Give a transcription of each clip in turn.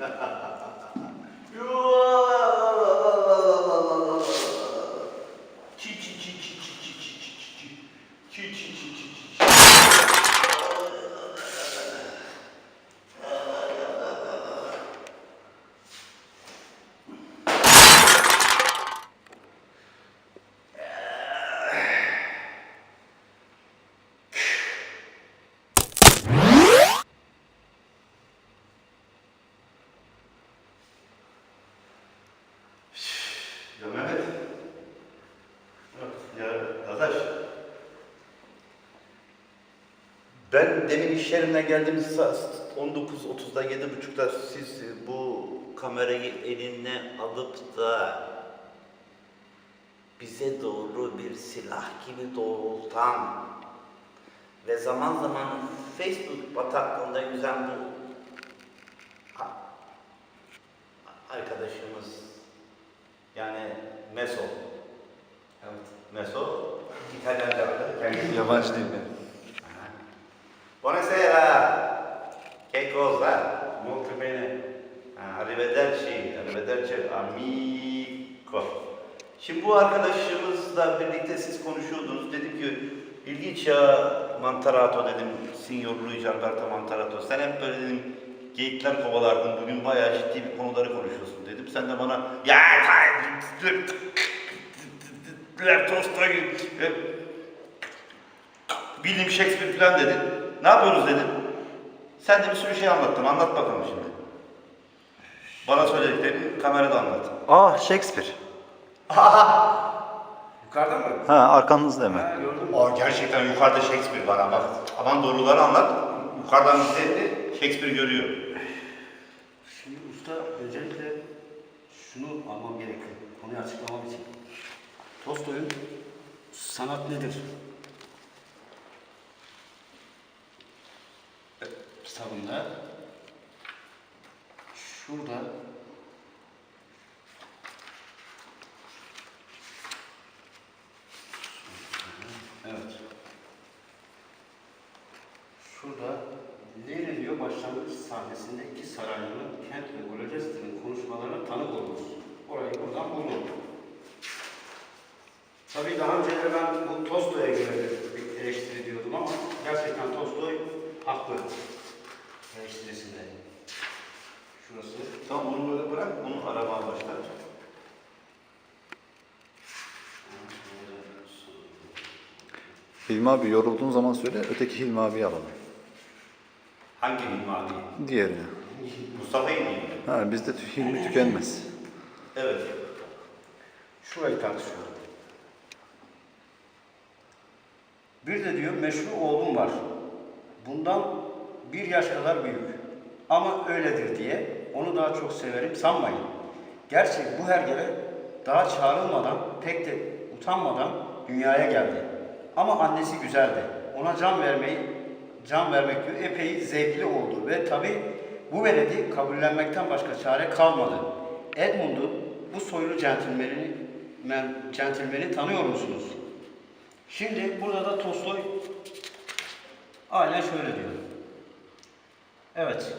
ハハハハ! Ben demin iş yerinden geldiğimiz saat 19.30'da 7.30'da siz bu kamerayı eline alıp da bize doğru bir silah gibi doğrultan ve zaman zaman Facebook bataklığında yüzen bu arkadaşımız yani Meso. Evet. Meso İtalyanca kendisi. Yabancı değil mi? Buonasera. Che cosa? Molto bene. Ah, Arrivederci. Arrivederci amico. Şimdi bu arkadaşımızla birlikte siz konuşuyordunuz. Dedim ki ilginç ya Mantarato dedim. Signor Luigi Alberto Mantarato. Sen hep böyle dedim geyikler kovalardın. Bugün bayağı ciddi bir konuları konuşuyorsun dedim. Sen de bana ya e, William Shakespeare falan dedin. Ne yapıyoruz dedim. Sen de bir sürü şey anlattın. Anlat bakalım şimdi. Bana söylediklerini kamerada anlat. Aa Shakespeare. Yukarıda mı? Ha arkanızda hemen. Aa, gerçekten yukarıda Shakespeare var ama. Aman doğruları anlat. Yukarıdan izledi, Shakespeare görüyor. Şimdi usta öncelikle şunu almam gerekiyor. Konuyu açıklamam için. Tolstoy'un sanat nedir? E, kitabında şurada Evet. Şurada Lenin diyor başlangıç sahnesinde iki sarayının Kent ve Gloucester'ın konuşmalarına tanık oluruz. Orayı buradan buldum. Tabii daha önceleri ben bu Tolstoy'a göre bir eleştiri diyordum ama gerçekten Tolstoy haklı eleştirisinde. Şurası. Tamam bunu böyle bırak, bunu aramaya başla. Hilmi abi yorulduğun zaman söyle öteki Hilmi abiyi alalım. Hangi Hilmi abi? Diğerini. Mustafa İlmi. Ha bizde Hilmi tükenmez. Evet. Şurayı tartışıyorum. Bir de diyor meşru oğlum var. Bundan bir yaş kadar büyük. Ama öyledir diye onu daha çok severim sanmayın. Gerçi bu hergele daha çağrılmadan pek de utanmadan dünyaya geldi. Ama annesi güzeldi. Ona can vermeyi can vermek diyor epey zevkli oldu ve tabi bu veledi kabullenmekten başka çare kalmadı. Edmund'u bu soylu centilmeni, men, centilmeni tanıyor musunuz? Şimdi burada da Tolstoy aynen şöyle diyor. Evet.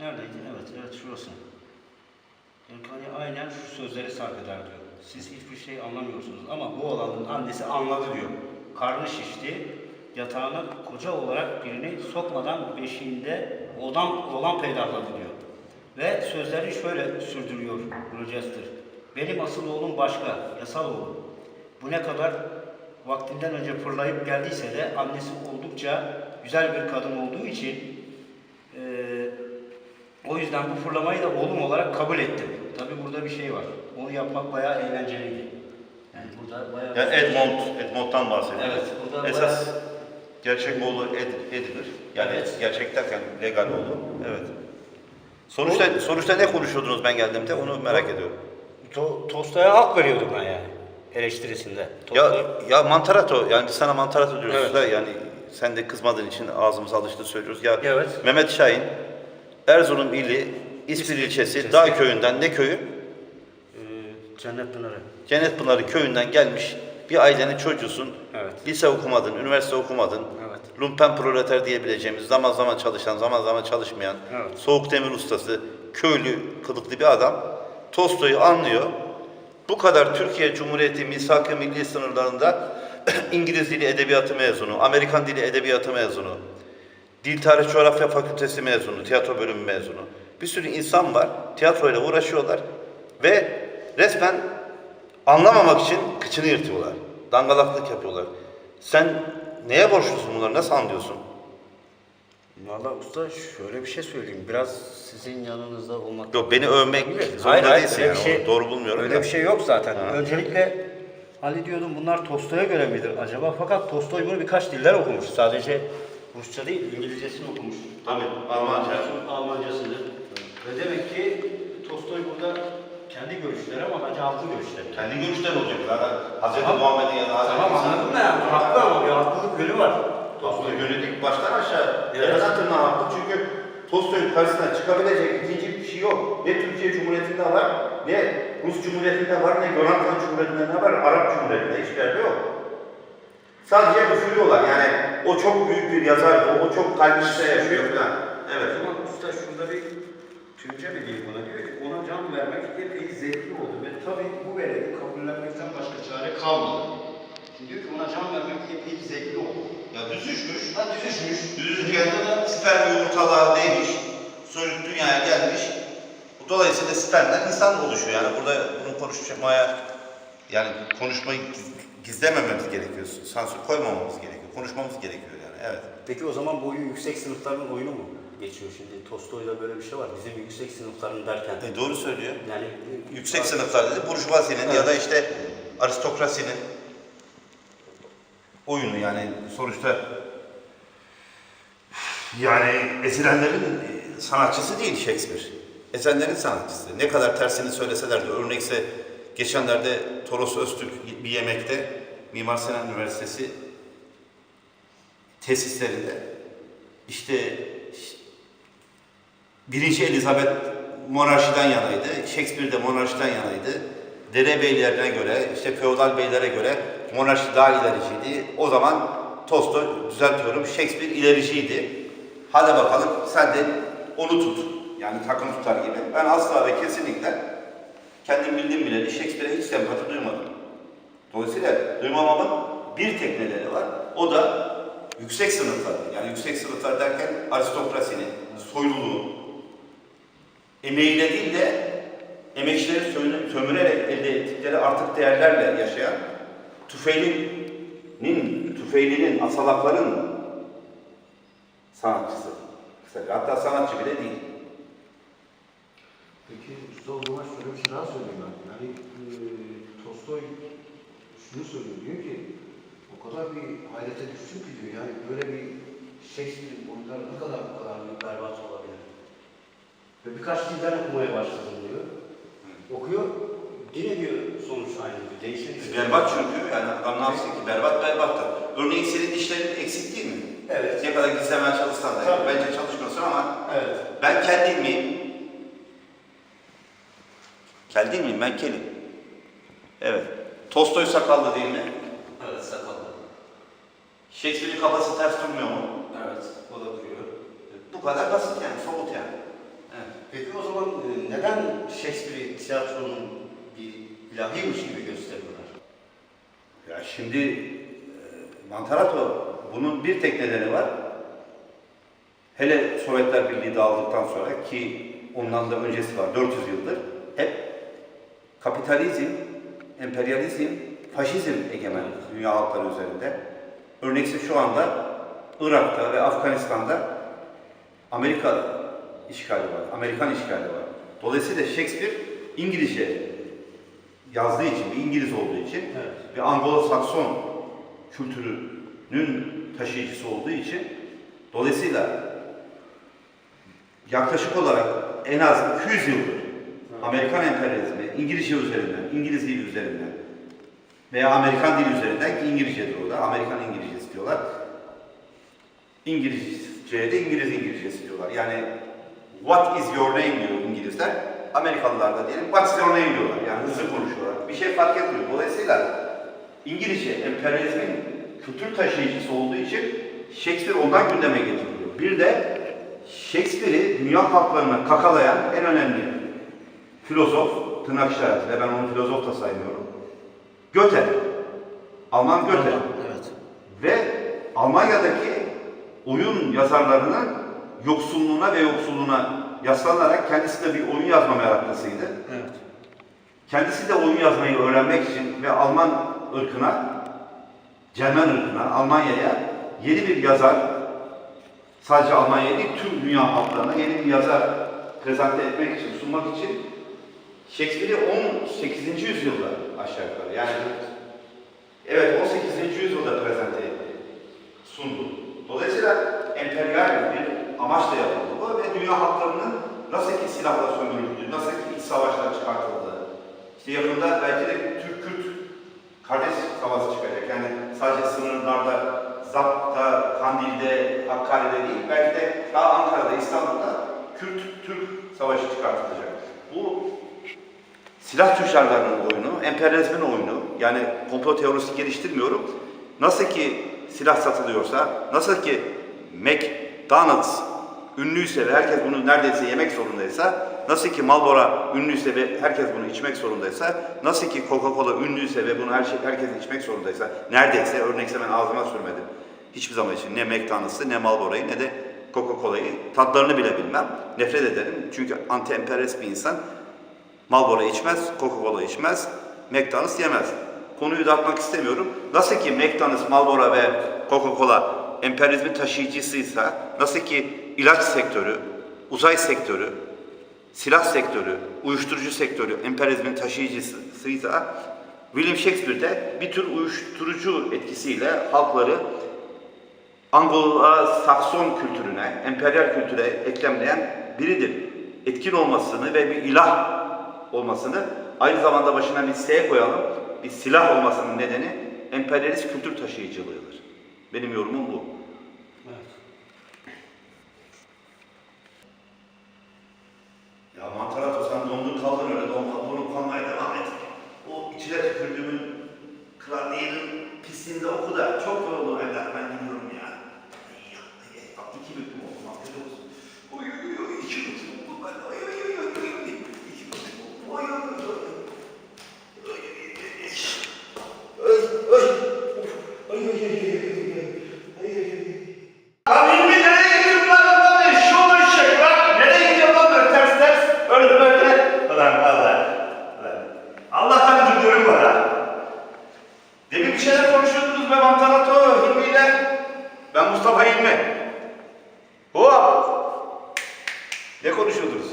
Neredeydi? Evet, evet şurası. Yani aynen şu sözleri sarf eder diyor. Siz hiçbir şey anlamıyorsunuz ama bu olanın annesi anladı diyor. Karnı şişti, yatağına koca olarak birini sokmadan beşiğinde oğlan, oğlan peydahladı diyor. Ve sözleri şöyle sürdürüyor Rochester. Benim asıl oğlum başka, yasal oğlum. Bu ne kadar vaktinden önce fırlayıp geldiyse de annesi oldukça güzel bir kadın olduğu için o yüzden bu fırlamayı da oğlum olarak kabul ettim. Tabi burada bir şey var. Onu yapmak bayağı eğlenceliydi. Yani burada bayağı... Yani Edmond, Edmond'dan bahsediyor. Evet, burada Esas bayağı- gerçek oğlu Ed, Ed'dir. Yani Evet. gerçek derken legal oğlu. Evet. Sonuçta sonuçta ne konuşuyordunuz ben geldiğimde onu merak ediyorum. To Tolstoy'a hak veriyordum ben yani eleştirisinde. Ya ya Mantarato yani sana Mantarato diyoruz Evet. da yani sen de kızmadığın için ağzımıza alıştı söylüyoruz. Ya Evet. Mehmet Şahin Erzurum ili İspir ilçesi Dağ köyünden ne köyü? Ee, Cennet Pınarı. Cennet Pınarı köyünden gelmiş bir ailenin çocuğusun. Evet. Lise okumadın, üniversite okumadın. Evet. lumpen proleter diyebileceğimiz zaman zaman çalışan, zaman zaman çalışmayan, Evet. soğuk demir ustası, köylü, kılıklı bir adam Tolstoy'u anlıyor. Bu kadar Türkiye Cumhuriyeti misak-ı milli sınırlarında İngiliz dili edebiyatı mezunu, Amerikan dili edebiyatı mezunu, Dil Tarih Coğrafya Fakültesi mezunu, tiyatro bölümü mezunu. Bir sürü insan var, tiyatroyla uğraşıyorlar ve resmen anlamamak için kıçını yırtıyorlar. Dangalaklık yapıyorlar. Sen neye borçlusun bunları, nasıl anlıyorsun? Valla usta şöyle bir şey söyleyeyim. Biraz sizin yanınızda olmak... Yok beni övmek zorunda hayır, değilsin öyle yani. bir şey- onu doğru bulmuyorum Öyle da. bir şey yok zaten. Ha. Öncelikle hani diyordum bunlar Tolstoy'a göre midir acaba? Fakat Tolstoy bunu birkaç dilden okumuş. Sadece Rusça değil, İngilizcesini okumuş. Tabii, Almanca. Almancasını. Ve demek ki Tolstoy burada kendi görüşleri ama bence halkın görüşleri. Kendi görüşler olacak zaten. Hazreti Tamam. Muhammed'in ya da Hazreti Tamam anladım da yani haklı ama bir haklılık yönü var. Tolstoy yönelik baştan aşağı. Evet. Evet. tırnağa haklı çünkü Tolstoy'un karşısına çıkabilecek ikinci bir şey yok. Ne Türkiye Cumhuriyeti'nde var, ne Rus Cumhuriyeti'nde var, ne Yunanistan Cumhuriyeti'nde ne var, Arap Cumhuriyeti'nde hiçbir yerde yok. Sadece üfürüyorlar yani o çok büyük bir yazardı, o çok kalbimizde yaşıyor falan. Evet. Ama usta şurada bir Türkçe bir dil buna diyor ki ona can vermek epey zevkli oldu ve tabii bu vereni kabullenmekten başka çare kalmadı. Şimdi diyor ki ona can vermek epey zevkli oldu. Ya düzüşmüş. Ha düzüşmüş. Düzüşken sperm yumurtalığa değmiş, çocuk dünyaya gelmiş. Dolayısıyla spermden insan oluşuyor. Yani burada bunu konuşmaya, yani konuşmayı gizlemememiz gerekiyor. Sansür koymamamız gerekiyor. Konuşmamız gerekiyor yani. Evet. Peki o zaman bu yüksek sınıfların oyunu mu geçiyor şimdi? Tolstoy'da böyle bir şey var. Bizim yüksek sınıfların derken. E doğru söylüyor. Yani Yüksek sınıflar dedi, burjuvazinin Evet. ya da işte aristokrasinin oyunu yani sonuçta yani ezilenlerin e, sanatçısı değil Shakespeare. Ezenlerin sanatçısı. Ne kadar tersini söyleseler de örnekse geçenlerde Toros Öztürk bir yemekte Mimar Sinan Üniversitesi tesislerinde işte Birinci Elizabeth monarşiden yanaydı. Shakespeare de monarşiden yanaydı. Derebeylerine göre, işte feodal beylere göre monarşi daha ilericiydi. O zaman Tolstoy, düzeltiyorum, Shakespeare ilericiydi. Hadi bakalım sen de onu tut. Yani takım tutar gibi. Ben asla ve kesinlikle kendim bildiğim bileli Shakespeare'e hiç sempati duymadım. Dolayısıyla duymamamın bir tek nedeni var. O da yüksek sınıflar. Yani yüksek sınıflar derken aristokrasinin, soyluluğun, emeğiyle değil de emekçileri sömü- sömürerek elde ettikleri artık değerlerle yaşayan Tüfeili'nin, Tüfeili'nin, asalakların sanatçısı. Kısaca. Hatta sanatçı bile değil. Peki zaman şöyle bir şey daha söyleyeyim ben. Yani e, Tolstoy şunu söylüyor, diyor ki o kadar bir hayrete düştüm ki diyor. Yani böyle bir Shakespeare'in oyunları ne kadar bu kadar bir berbat olabilir. Ve birkaç dilden okumaya başladım diyor. Okuyor, yine diyor sonuç aynı diyor. Değişir diyor. Berbat çünkü. Yani adam ne yapsın ki? Berbat berbattır. Örneğin senin dişlerin eksik değil mi? Evet. Ne kadar gizlemeye çalışsan da. Tabii. Bence çalışmıyorsun ama Evet. ben kel değil miyim? Kel değil miyim? Ben kelim. Evet. Tolstoy sakallı değil mi? Evet, sakallı. Shakespeare'in kafası ters durmuyor mu? Evet, o da duruyor. Bu kadar basit yani, somut yani. Evet. Peki o zaman e, neden Shakespeare'i tiyatronun bir ilahiymiş gibi gösteriyorlar? Ya şimdi e, Mantarato bunun bir tek nedeni var. Hele Sovyetler Birliği dağıldıktan sonra ki ondan da öncesi var 400 yıldır kapitalizm, emperyalizm, faşizm egemen dünya halkları üzerinde. Örnekse şu anda Irak'ta ve Afganistan'da Amerika işgali var, Amerikan işgali var. Dolayısıyla Shakespeare İngilizce yazdığı için, bir İngiliz olduğu için Evet. ve Anglo-Sakson kültürünün taşıyıcısı olduğu için dolayısıyla yaklaşık olarak en az 200 yıldır Amerikan emperyalizmi İngilizce üzerinden, İngiliz dili üzerinden veya Amerikan dili üzerinden ki İngilizcedir o da, Amerikan İngilizcesi diyorlar. İngilizce'ye de İngiliz İngilizcesi diyorlar. Yani what is your name diyor İngilizler. Amerikalılar da diyelim what's your name diyorlar. Yani hızlı konuşuyorlar. Bir şey fark etmiyor. Dolayısıyla İngilizce emperyalizmin kültür taşıyıcısı olduğu için Shakespeare ondan gündeme getiriliyor. Bir de Shakespeare'i dünya halklarına kakalayan en önemli filozof, tırnak işaretiyle ben onu filozof da saymıyorum. Goethe. Alman Goethe. Evet. Ve Almanya'daki oyun yazarlarının yoksulluğuna ve yoksulluğuna yaslanarak kendisi de bir oyun yazma meraklısıydı. Evet. Kendisi de oyun yazmayı öğrenmek için ve Alman ırkına, Cermen ırkına, Almanya'ya yeni bir yazar, sadece Almanya'ya değil tüm dünya halklarına yeni bir yazar prezente etmek için, sunmak için Shakespeare'i 18. yüzyılda aşağı yukarı yani evet 18. yüzyılda prezente sundu. Dolayısıyla emperyal bir amaçla yapıldı bu ve dünya halklarının nasıl ki silahla sömürüldüğü, nasıl ki iç savaşlar çıkartıldığı, işte yakında belki de Türk-Kürt kardeş savaşı çıkacak. Yani sadece sınırlarda, Zap'ta, Kandil'de, Hakkari'de değil, belki de daha Ankara'da, İstanbul'da Kürt-Türk savaşı çıkartılacak. Bu silah tüccarlarının oyunu, emperyalizmin oyunu, yani komplo teorisi geliştirmiyorum. Nasıl ki silah satılıyorsa, nasıl ki McDonald's ünlüyse ve herkes bunu neredeyse yemek zorundaysa, nasıl ki Marlboro ünlüyse ve herkes bunu içmek zorundaysa, nasıl ki Coca-Cola ünlüyse ve bunu her şey, herkes içmek zorundaysa, neredeyse, örnekse ben ağzıma sürmedim. Hiçbir zaman için ne McDonald's'ı, ne Marlboro'yu, ne de Coca-Cola'yı, tadlarını bile bilmem. Nefret ederim. Çünkü anti-emperyalist bir insan Marlboro içmez, Coca-Cola içmez, McDonald's yemez. Konuyu dağıtmak istemiyorum. Nasıl ki McDonald's, Marlboro ve Coca-Cola emperyalizmin taşıyıcısıysa, nasıl ki ilaç sektörü, uzay sektörü, silah sektörü, uyuşturucu sektörü emperyalizmin taşıyıcısıysa, William Shakespeare de bir tür uyuşturucu etkisiyle halkları Anglo-Sakson kültürüne, emperyal kültüre eklemleyen biridir. Etkin olmasını ve bir ilah olmasını aynı zamanda başına bir S koyalım, bir silah olmasının nedeni emperyalist kültür taşıyıcılığıdır. Benim yorumum bu. Evet. Ya Mantarato sen dondun kaldın öyle donma, donup kalmaya devam et. O içine tükürdüğümün klavyenin pisliğini de oku da çok yoruldum evlat ben Hilmi. Hop. Ne konuşuyordunuz?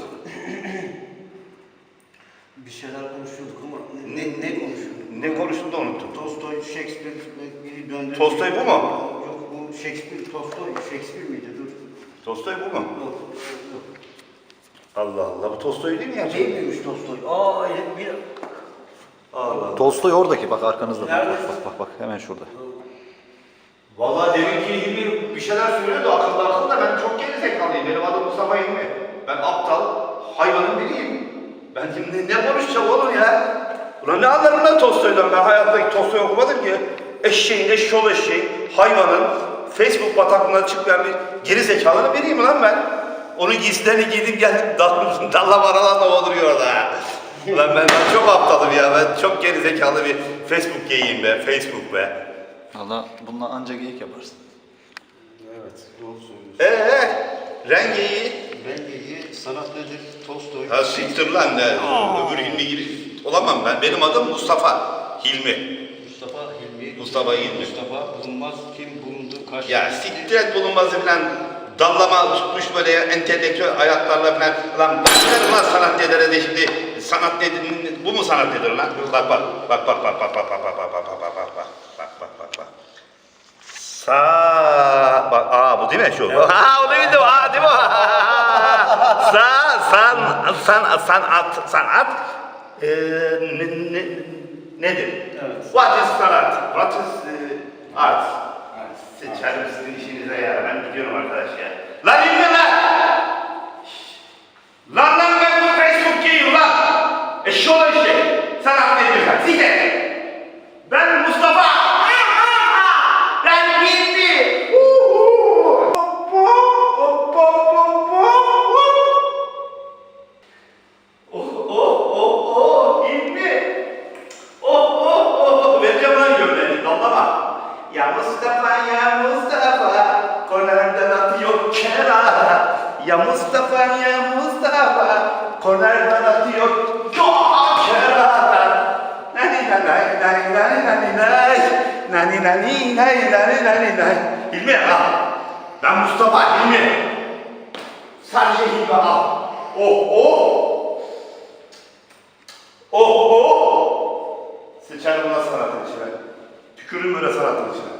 Bir şeyler konuşuyorduk ama ne, ne konuşuyorduk? Ne konuştuğunu da unuttum. Tolstoy, Shakespeare biri döndü. Tolstoy bu mu? Yok bu Shakespeare, Tolstoy, Shakespeare miydi? Dur. Tolstoy bu mu? Yok, yok. Allah Allah, bu Tolstoy değil mi ya? Değil miymiş Tolstoy? Aa, evet, bir... Allah Allah. Tolstoy oradaki bak arkanızda. Nerede? bak bak, bak hemen şurada. Vallahi demin ki Hilmi bir şeyler söylüyordu akıllı akıllı da ben çok geri zekalıyım. Benim adım Mustafa Hilmi. Ben aptal, hayvanın biriyim. Ben şimdi ne konuşacağım oğlum ya? Ulan ne anlarım lan Tolstoy'dan? Ben hayatta Tolstoy okumadım ki. Eşeğin, eşşoğlu eşeğin, hayvanın, Facebook bataklığına çıkmayan bir geri zekalının biriyim lan ben. Onun giysilerini giydim geldim dal, dalla maralarla oturuyor orada. Ulan ben, ben çok aptalım ya. Ben çok geri zekalı bir Facebook geyiyim be. Facebook be. Valla bununla anca geyik yaparsın. Evet, doğru söylüyorsun. Ee, rengeyi Rengeyi, sanat nedir? Tolstoy. Ha siktir lan ne? Öbür Hilmi gibi olamam ben. Benim adım Mustafa Hilmi. Mustafa Hilmi. Mustafa Hilmi. Mustafa bulunmaz kim bulundu kaç. Ya siktir et bulunmazı falan dallama tutmuş böyle entelektüel ayaklarla falan. Lan başlarım lan sanat nelere de şimdi sanat nedir? Bu mu sanat nedir lan? Bak bak bak bak bak bak bak bak bak bak bak bak bak bak bak bak bak bak bak Sa bak aa bu değil mi şu? Ha o değil mi? Aa değil mi? Sa san san sanat sanat ee, ne, ne, nedir? Evet. What is sanat? What is e, art? Seçerim sizin işinize ya. Ben gidiyorum arkadaş ya. Lan inme lan! Lan lan ben bu Facebook giyim lan! Eşşoğlu eşek! Sanat nedir lan? Siktir! Ben Sadece Hilmi al. Oh oh. Oh oh. Sıçarım lan sanatın içine. Tükürürüm böyle sanatın içine.